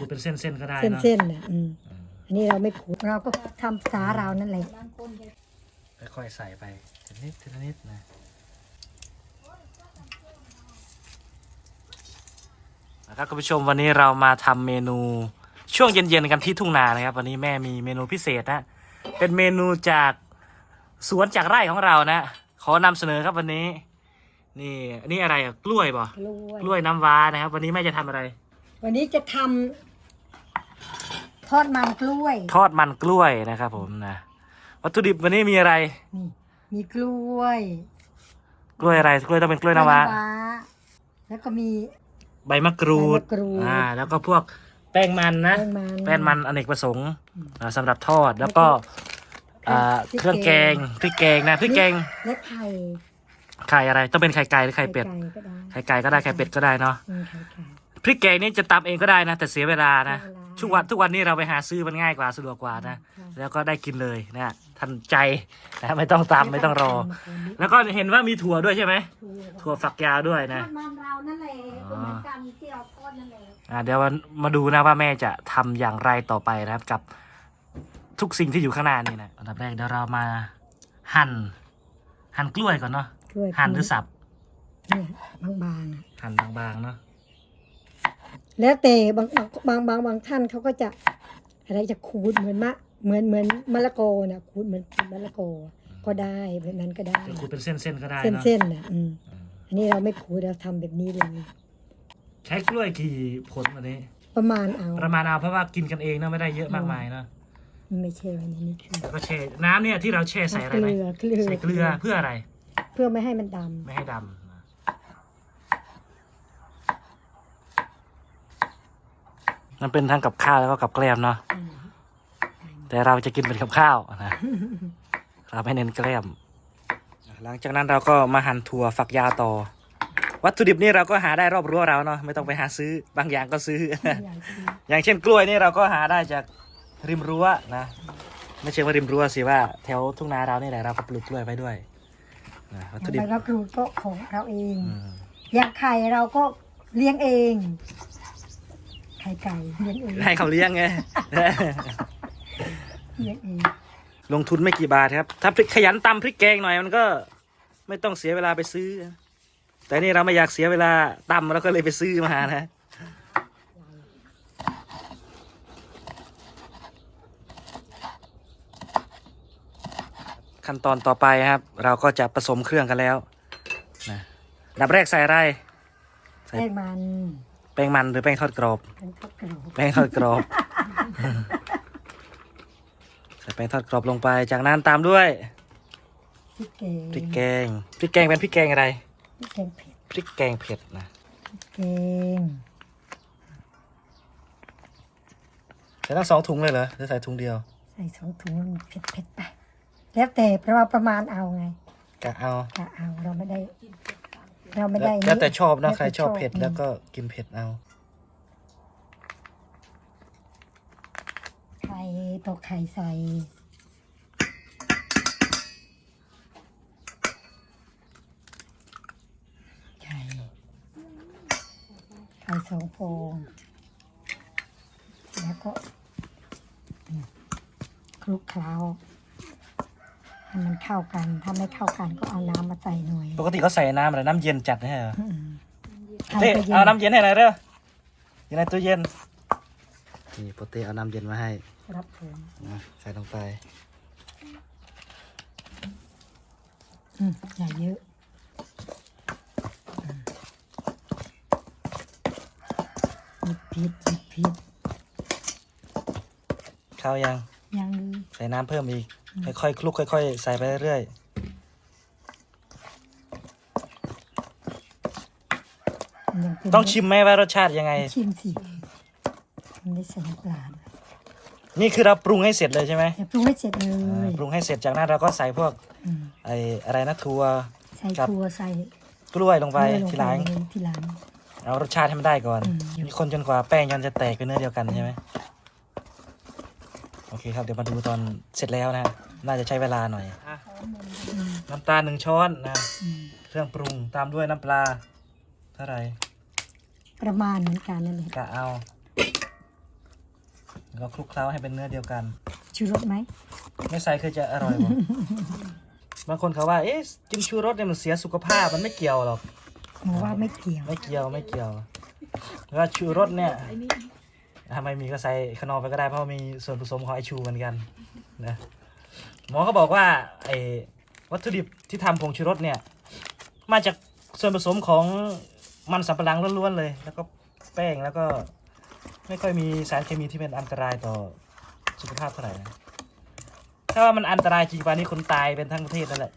ขูดเป็นเส้นๆก็ได้เส้นเนาะเส้นๆน่ะอืมอันนี้เราไม่ขูดเราก็ทำภาษาเรานั่นแหละค่อยๆใส่ไปทีละนิดทีละนิดนะนะครับคุณผู้ชมวันนี้เรามาทำเมนูช่วงเย็นๆกันที่ทุ่งนานะครับ วันนี้แม่มีเมนูพิเศษนะเป็นเมนูจากสวนจากไร่ของเรานะขอนำเสนอครับวันนี้ นี่อันนี้อะไรอะกล้วยป่ะกล้วย กล้วยน้ำว้านะครับ วันนี้แม่จะทำอะไร วันนี้จะทำ ทอดมันกล้วย ทอดมันกล้วยนะครับผมนะวัตถุดิบวันนี้มีอะไร นี่ มีกล้วย กล้วยอะไรกล้วยต้องเป็นกล้วยน้ำว้าแล้วก็มี ใบมะกรูดใบมะกรูดอ่าแล้วก็พวกแป้งมันนะแป้งมันแป้งมันอเนกประสงค์อ่าสำหรับทอดแล้วก็แล้วก็อ่าพริกเครื่องแกงพริกแกงนะพริกแกงและไข่ไข่อะไรต้องเป็นไข่ไก่หรือไข่เป็ดไข่ไก่ก็ได้ไข่ไก่ก็ได้ไข่เป็ดก็ได้เนาะอืมไข่ไก่พริกแกงนี่จะตำเองก็ได้นะแต่เสียเวลานะเสียเวลา ทุกวันทุกวันนี้เราไปหาซื้อมันง่ายกว่าสะดวกกว่านะใช่แล้วก็ได้กินเลยนะทันใจนะไม่ต้องตำไม่ต้องรอมาก่อนดิแล้วก็เห็นว่ามีถั่วด้วยใช่ไหมถั่วถั่วฝักยาวด้วยนะทอดมันเรานั่นแหละก็เหมือนกันที่เราทอดนั่นแหละอ่าเดี๋ยวมามาดูนะว่าแม่จะทำอย่างไรต่อไปนะครับกับทุกสิ่งที่อยู่ข้างหน้านี่นะอันดับแรกเดี๋ยวเรามาหั่น หั่นกล้วยก่อนเนาะกล้วยหั่นหรือสับเนี่ยบางๆอะหั่นบางๆเนาะ แล้วแต่บางบางบางบางท่านเขาก็จะอะไรจะขูดเหมือนมะเหมือนเหมือนมะละกอนะขูดเหมือนขูดมะละกอก็ได้แบบนั้นก็ได้จะขูดเป็นเส้นๆก็ได้เส้นเนาะเส้นๆนะอืมอันนี้เราไม่ขูดเราทำแบบนี้เลยใช้กล้วยกี่ผลวันนี้ ประมาณเอาประมาณเอาเพราะว่ากินกันเองเนาะไม่ได้เยอะมากมายเนาะมันไม่ใช่วันนี้นี่คือแล้วก็แช่น้ำเนี่ยที่เราแช่ใส่อะไรไหมเกลือเกลือใส่เกลือเพื่ออะไร เพื่อไม่ให้มันดไม่ให้ดำนะ มันเป็นทั้งกับข้าวแล้วก็กับแกล้มเนาะำอืมแต่เราจะกินเป็นกับข้าวนะเราไม่เน้นแกล้มหลังจากนั้นเราก็มาหั่นถั่วฝักยาวต่อ วัตถุดิบนี่เราก็หาได้รอบรั้วเราเนาะไม่ต้องไปหาซื้อบางอย่างก็ซื้อ อย่างที่อย่างเช่นกล้วยนี่เราก็หาได้จากริมรั้วนะไม่ใช่ว่าริมรั้วสิว่าแถวทุ่งนาเรานี่แหละเราก็ปลูกกล้วยไว้ด้วยนะวัตถุดิบใบมะกรูดก็ของเราเองอืมอย่างไข่เราก็เลี้ยงเอง ไข่ไก่เลี้ยงเองให้เขาเลี้ยงไง เลี้ยงเองลงทุนไม่กี่บาทครับ ถ้าพริกขยันตำพริกแกงหน่อยมันก็ไม่ต้องเสียเวลาไปซื้อ แต่นี่เราไม่อยากเสียเวลาตำเราก็เลยไปซื้อมานะ ขั้นตอนต่อไปครับ เราก็จะผสมเครื่องกันแล้วนะอันดับแรกใส่อะไรใส่แป้งมันแป้งมันหรือแป้งทอดกรอบ เป็นทอดกรอบแป้งทอดกรอบ ใส่แป้งทอดกรอบลงไป จากนั้นตามด้วยพริกแกงพริกแกงพริกแกงเป็นพริกแกงอะไรพริกแกงเผ็ดพริกแกงเผ็ดนะแกงใส่ทั้งสองถุงเลยเหรอหรือใส่ถุงเดียวใส่สองถุงมันเผ็ดเผ็ดๆไป แล้วแต่เพราะว่าประมาณเอาไงกะเอา กะเอาเราไม่ได้ เราไม่แล้วได้แล้วแต่ชอบเนอะแล้วใครแต่ชอบเผ็ดอืมแล้วก็กินเผ็ดเอาไข่ตอกไข่ใส่ไข่ไข่สองฟองแล้วก็อืมคลุกเคล้า ให้มันเข้ากัน ถ้าไม่เข้ากันก็เอาน้ำมาใส่หน่อยปกติเขาใส่น้ำอะไรน้ำเย็นจัดนะฮะอืมไข่เต้ก็เย็นเอาน้ำเย็นให้หน่อยเด้ออยู่ในตู้เย็นนี่โปเต้เอาน้ำเย็นมาให้รับผมนะใส่ลงไปอืมอย่าเยอะอืมผิดผิดผิดข้าวยังยังเลยใส่น้ำเพิ่มอีก ค่อยๆคลุกค่อย ๆ ใส่ไปเรื่อยยังเป็นๆต้องชิมไหมว่ารสชาติยังไง ชิมสิมันได้ใส่น้ำปลาด้วยนี่คือเราปรุงให้เสร็จเลยใช่ไหมแต่ปรุงให้เสร็จเลอ่าย ปรุงให้เสร็จจากนั้นเราก็ใส่พวกอืม ไออะไรนะทัวใส่ครับถั่วใส่กล้วยลงไปเนยทีหลัง เลยทีหลัง เอารสชาติให้มันได้ก่อน อืม มีคนจนกว่าแป้งยันจะแตกเป็นเนื้อเดียวกันใช่ไหมโอ เคครับเดี๋ยวมาดูตอนเสร็จแล้วนะน่าจะใช้เวลาหน่อยอืมน้ำตาลหนึ่งช้อนนะอืมเครื่องปรุงตามด้วยน้ำปลาเท่าไหร่ประมาณเหมือนกันนั่นแหละกะเอาก็คลุกเคล้าให้เป็นเนื้อเดียวกัน ชูรสไหมไม่ใส่คือจะอร่อยกว่าบางคนเขาว่า เอ๊ะกินชูรสเนี่ยมันเสียสุขภาพมันไม่เกี่ยวหรอกหนูว่าไม่เกี่ยว ไม่เกี่ยวไม่เกี่ยวว่าชูรสเนี่ย ถ้าไม่มีก็ใส่ขนอไปก็ได้เพราะมีส่วนผสมของไอชูเหมือนกันนะหมอเขาบอกว่าไอ้วัตถุดิบที่ทำผงชูรสเนี่ย มาจากส่วนผสมของมันสำปะหลังล้วนๆเลย แล้วก็แป้งแล้วก็ไม่ค่อยมีสารเคมีที่เป็นอันตรายต่อสุขภาพเท่าไหร่นะถ้าว่ามันอันตรายจริงป่านนี้คนตายเป็นทั้งประเทศนั่นแหละ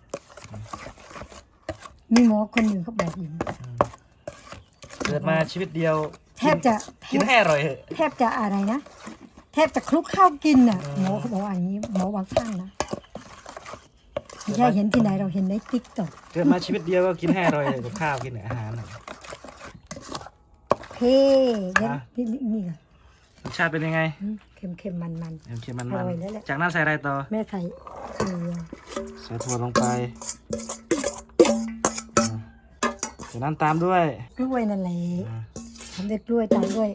มีหมอคนหนึ่งเขาบอกอย่างนี้เกิดมาชีวิตเดียวแทบจะแทกินบให้อร่อยเถอะแทบจะอะไรนะ แทบจะคลุกข้าวกินน่ะอืมหมอเขาบอกว่าอย่างนี้หมอบางข้างนะไม่ใช่เห็นที่ไหนเราเห็นในติ๊กต็อกเกิดมาชีวิตเดียวก็กินให้อร่อยเถอะกับข้าวกินอาหารน่ะเพ่เดี๋ยวอะนี่นี่นี่ค่ะรสชาติเป็นยังไง เค็มเค็มมันมันเค็มๆมันอร่อยแล้วแหละๆจากนั้นใส่อะไรต่อๆแม่ใส่เกลือใส่ถั่วลงไปอืมจากนั้นตามด้วยกล้วยนั่นแหละ อ่าทำด้วยกล้วยตามด้วย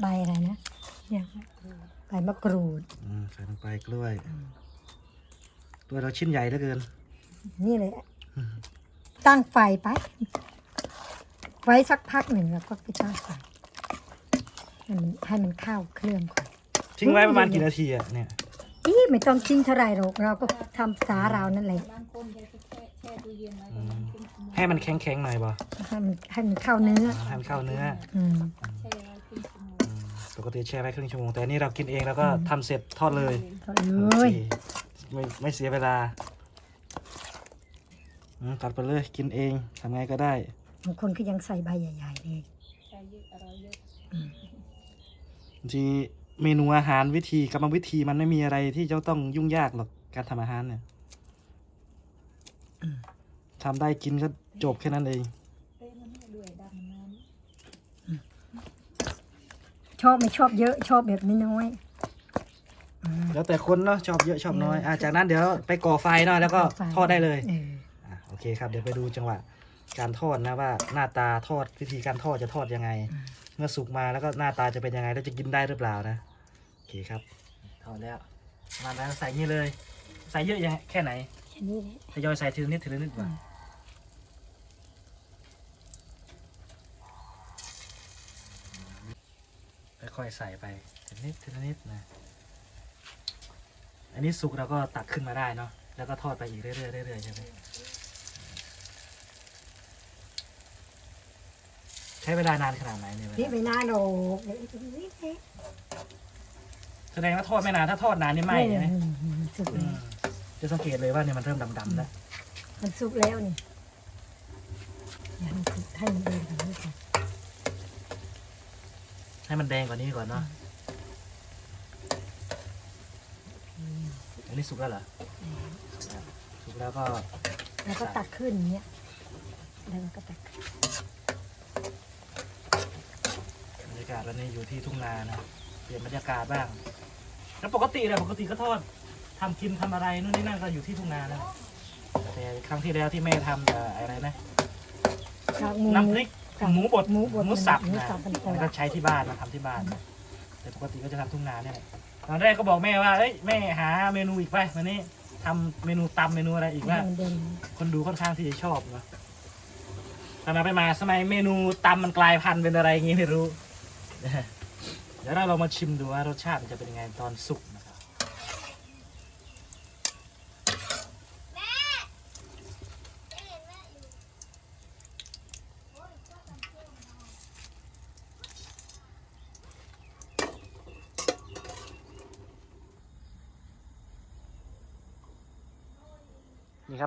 ใบอะไรนะเนี่ยใบมะกรูดอืมใส่ลงไปกล้วยกล้วยเราชิ้นใหญ่เหลือเกิน นี่เลย ตั้งไฟไป ไว้สักพักหนึ่งแล้วก็ไปตั้งไฟให้มันให้มันเข้าเครื่องก่อนทิ้งไว้ประมาณกี่นาทีอะเนี่ย อีไม่ต้องทิ้งเท่าไหรหรอกเราก็ทำสาเรานั่นแหละ อืมให้มันแข็งๆหน่อยบ่ให้มันให้มันเข้าเนื้อ ให้มันเข้าเนื้ออืมอืมปกติแช่ไว้ครึ่งชั่วโมงแต่อันนี่เรากินเองแล้วก็ทำเสร็จทอดเลยก็เลโอยเคไม่ไม่เสียเวลาอืมตัดไปเลยกินเองทำไงก็ได้ บางคนก็ยังใส่ใบใหญ่ๆเลยบางทีเมนูอาหารวิธีกรรมวิธีมันไม่มีอะไรที่จะต้องยุ่งยากหรอกการทำอาหารเนี่ย ทำได้กินก็จบแค่นั้นเอง ชอบไม่ชอบเยอะชอบแบบน้อยๆอืมแล้วแต่คนเนาะชอบเยอะชอบน้อยอะจากนั้นเดี๋ยวไปก่อไฟเนาะแล้วก็ทอดได้เลยอออะโอเคครับ เดี๋ยวไปดูจังหวะการทอดนะว่าหน้าตาทอดวิธีการทอดจะทอดยังไง เมื่อสุกมาแล้วก็หน้าตาจะเป็นยังไงแล้วจะกินได้หรือเปล่านะโอเคครับทอดแล้วมาแล้วใส่นี่เลย ใส่เยอะยังแค่ไหน นี้แหละทยอยใส่ทีละนิดทีละนิดก่อนค่อยๆใส่ไปทีละนิดทีละนิดนะ อันนี้สุกเราก็ตักขึ้นมาได้เนาะ แล้วก็ทอดไปอีกเรื่อยๆเรื่อยๆใช่ไหมใช้เวลานานขนาดไหนเนี่ยนี่ไม่น่าหรอกเดี๋ยแสดงว่าทอดไม่นานถ้าทอดนานนี่ไหมใช่ไหม อืมันสุกอืแล้วม จะสังเกตเลยว่าเนี่ยมันเริ่มดำๆแล้วมันสุกแล้วนี่อย่าให้มันสุกให้มันเดินแบบนี้ก่อนให้มันแดงกว่านี้ก่อนเนาะอันนี้สุกแล้วเหรอสุกแล้วก็แล้วก็ตักขึ้นอย่างเงี้ยแล้วก็ตักขึ้นบรรยากาศวันนี้อยู่ที่ทุ่งนานะเปลี่ยนบรรยากาศบ้าง แล้วปกติเลยปกติก็ทอด ทำกินทำอะไรนู่นนี่นั่นก็อยู่ที่ทุ่งนานะแต่ครั้งที่แล้วที่แม่ทำแต่อะไรนะกากหมู น้ำพริกกากหมูบดหมูบดหมูสับหมูนะสับมันก่อนแล้วก็ใช้ที่บ้านมาทำที่บ้านแต่ปกติก็จะทำทุ่งนาเนี่ยแหละตอนแรกก็บอกแม่ว่าเอ้ยแม่หาเมนูอีกไปวันนี้ทำเมนูตำเมนูอะไรอีกว่าให้มันเดินคนดูค่อนข้างที่จะชอบเนอะทำไมไปมาสมัยเมนูตำมันกลายพันธุ์เป็นอะไรอย่างงี้ไม่รู้ เดี๋ยวเราลองมาชิมดูว่ารสชาติมันจะเป็นยังไงตอนสุกนะครับ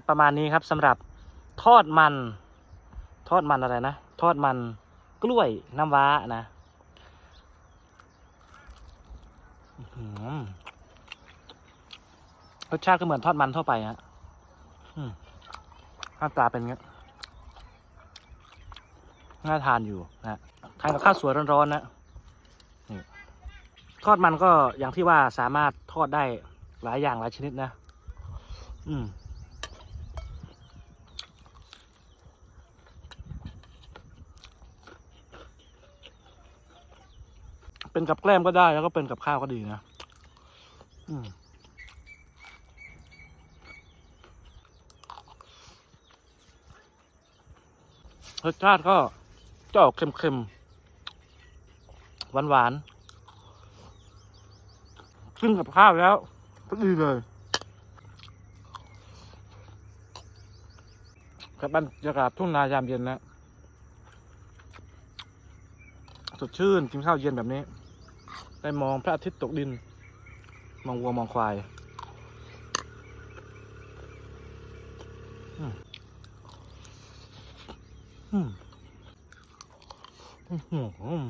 ประมาณนี้ครับสำหรับทอดมัน ทอดมันอะไรนะ ทอดมันกล้วยน้ำว้านะรสชาติก็เหมือนทอดมันทั่วไปฮะหน้าตาเป็นไงน่าทานอยู่นะทานกับข้าวสวยร้อนๆนะนี่ทอดมันก็อย่างที่ว่าสามารถทอดได้หลายอย่างหลายชนิดนะ อืม เป็นกับแกล้มก็ได้แล้วก็เป็นกับข้าวก็ดีนะอืมรสชาติก็จะออกเค็มๆ หวานๆกินกับข้าวแล้วก็ดีเลย กับบรรยากาศทุ่งนายามเย็นนะ สดชื่น กินข้าวเย็นแบบนี้ ได้มองพระอาทิตย์ตกดิน มองวัวมองควายอืมอืมอื้อหือ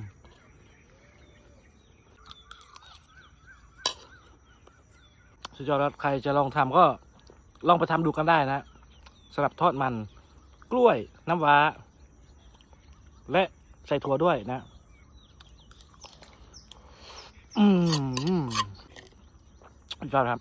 สุดยอดใครจะลองทำก็ลองไปทำดูกันได้นะสำหรับทอดมัน กล้วยน้ำว้า และใส่ถั่วด้วยนะ อืมยอดครับ